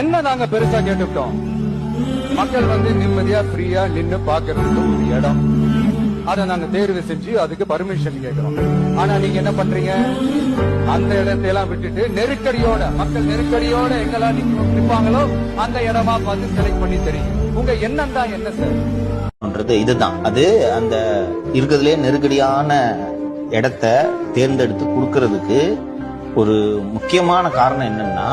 என்ன நாங்க பெருசா கேட்டுவிட்டோம் மக்கள் வந்து நிம்மதியா ஃப்ரீயா நின்னு பாக்குறதுக்கு ஒரு இடம். அதை நாங்க தேர்வு செஞ்சு அதுக்கு பர்மிஷன் கேட்கிறோம் ஆனா நீங்க என்ன பண்றீங்க? அந்த இடத்தை எல்லாம் விட்டுட்டு நெருக்கடியோட மக்கள் நெருக்கடியோட எங்கெல்லாம் நிற்பாங்களோ அந்த இடமா பார்த்து செலக்ட் பண்ணி தெரியும். உங்க எண்ணம் தான் என்ன சார் இதுதான். அது அந்த இருக்கிறதுலே நெருக்கடியான இடத்த தேர்ந்தெடுத்து கொடுக்கறதுக்கு ஒரு முக்கியமான காரணம் என்னன்னா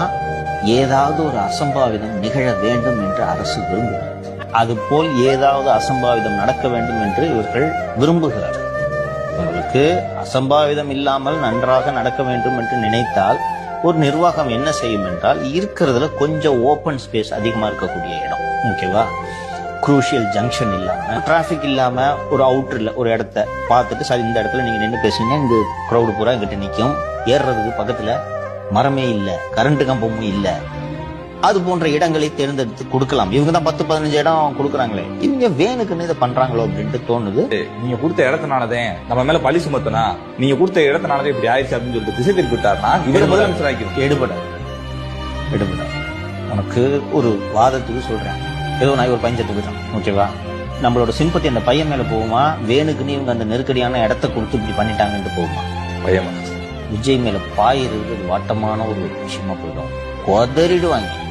ஏதாவது ஒரு அசம்பாவிதம் நிகழ வேண்டும் என்று அரசு விரும்புகிறது. அதுபோல் ஏதாவது அசம்பாவிதம் நடக்க வேண்டும் என்று இவர்கள் விரும்புகிறார் உங்களுக்கு அசம்பாவிதம் இல்லாமல் நன்றாக நடக்க வேண்டும் என்று நினைத்தால் ஒரு நிர்வாகம் என்ன செய்யும் என்றால் இருக்கிறதுல கொஞ்சம் ஓபன் ஸ்பேஸ் அதிகமா இருக்கக்கூடிய இடம் ஓகேவா குரூஷியல் ஜங்ஷன் இல்லாம டிராபிக் இல்லாம ஒரு அவுட்டர்ல ஒரு இடத்த பார்த்துட்டு சரி இந்த இடத்துல நீங்க நின்று பேசுனீங்க இங்க க்ரௌடு பூரா கிட்ட நிக்கும். ஏறுறதுக்கு பக்கத்துல மரமே இல்ல கரண்ட் கம்பமும் இல்ல. அது போன்ற இடங்களை தேர்ந்தெடுத்து கொடுக்கலாம். இவங்க தான் பத்து பதினஞ்சு இடம் கொடுக்குறாங்களே. இவங்க வேணுக்குன்னு இதை பண்றாங்களோ அப்படின்ட்டு தோணுது. நீங்க கொடுத்த இடத்தினாலதே நம்ம மேல பழி சுமத்தனா நீங்க கொடுத்த இடத்தினாலதே இப்படி ஆயிடுச்சு அப்படின்னு சொல்லிட்டு திசை திருப்பி விட்டாருன்னா இவரை முதலமைச்சர் ஆக்கிடும் எடுபடாது. எடுபடாது. உனக்கு ஒரு வாதத்துக்கு சொல்றேன். ஏதோ நான் ஒரு பஞ்சத்து போயிட்டேன். ஓகேவா? நம்மளோட சிம்பத்தி அந்த பையன் மேல போகுமா? வேணுக்குன்னு இவங்க அந்த நெருக்கடியான இடத்த கொடுத்து இப்படி பண்ணிட்டாங்கன்ட்டு போகுமா? பயமா விஜய் மேல பாயிறது அது வாட்டமான ஒரு விஷயமா போயிடும். கொதறிடுவாங்க.